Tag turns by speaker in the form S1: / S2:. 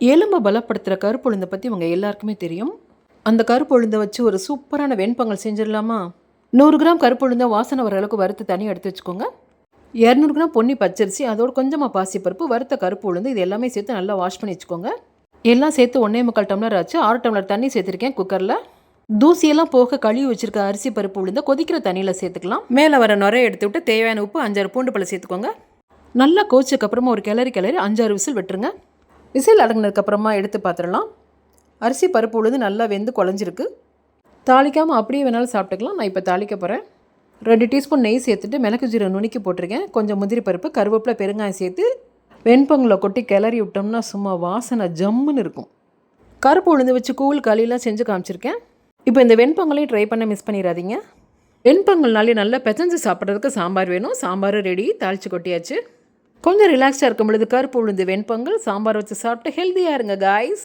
S1: எலும்பை பலப்படுத்துகிற கருப்பொழுந்தை பற்றி உங்கள் எல்லாருக்குமே தெரியும். அந்த கருப்பு வச்சு ஒரு சூப்பரான வெண்பொங்கல் செஞ்சிடலாமா? நூறு கிராம் கருப்பு வாசனை வர அளவுக்கு வறுத்து தனியாக எடுத்து வச்சுக்கோங்க. இரநூறு கிராம் பொன்னி பச்சரிசி அதோட கொஞ்சமாக பாசிப்பருப்பு வறுத்த கருப்பு உளுந்து இது எல்லாமே சேர்த்து நல்லா வாஷ் பண்ணி வச்சுக்கோங்க. எல்லாம் சேர்த்து ஒன்றே முக்கால் டம்ளர் ஆச்சு. ஆறு டம்ளர் தண்ணி சேர்த்துருக்கேன் குக்கரில் தூசியெல்லாம் போக கழுவி வச்சிருக்க அரிசி பருப்பு உளுந்த கொதிக்கிற தண்ணியில் சேர்த்துக்கலாம். மேலே வர நுரைய எடுத்து விட்டு தேவையான உப்பு அஞ்சாறு பூண்டு பழம் சேர்த்துக்கோங்க. நல்லா கோச்சதுக்கப்புறமா ஒரு கிளறி கிளறி அஞ்சாறு விசில் விட்டுருங்க. விசில் அடங்கினதுக்கப்புறமா எடுத்து பார்த்துடலாம். அரிசி பருப்பு உளுந்து நல்லா வெந்து குழஞ்சிருக்கு. தாளிக்காமல் அப்படியே வேணாலும் சாப்பிட்டுக்கலாம். நான் இப்போ தாளிக்க போகிறேன் ரெண்டு டீஸ்பூன் நெய் சேர்த்துட்டு மிளகு ஜீரகம் நுணுக்கி போட்டிருக்கேன். கொஞ்சம் முந்திரி பருப்பு கருவேப்பிலை பெருங்காயம் சேர்த்து வெண்பொங்கலை கொட்டி கிளறி விட்டோம்னா சும்மா வாசனை ஜம்முன்னு இருக்கும். கருப்பு உளுந்து வச்சு கூழ் களியெல்லாம் செஞ்சு காமிச்சிருக்கேன். இப்போ இந்த வெண்பொங்கலையும் ட்ரை பண்ண மிஸ் பண்ணிடாதீங்க. வெண்பொங்கல்னாலே நல்லா பிசைஞ்சு சாப்பிட்றதுக்கு சாம்பார் வேணும். சாம்பாரும் ரெடி தாளித்து கொட்டியாச்சு. கொஞ்சம் ரிலாக்ஸாக இருக்கும் பொழுது கருப்பு உளுந்து வெண்பொங்கல் சாம்பார் வச்சு சாப்பிட்டு ஹெல்த்தியாக இருங்க காய்ஸ்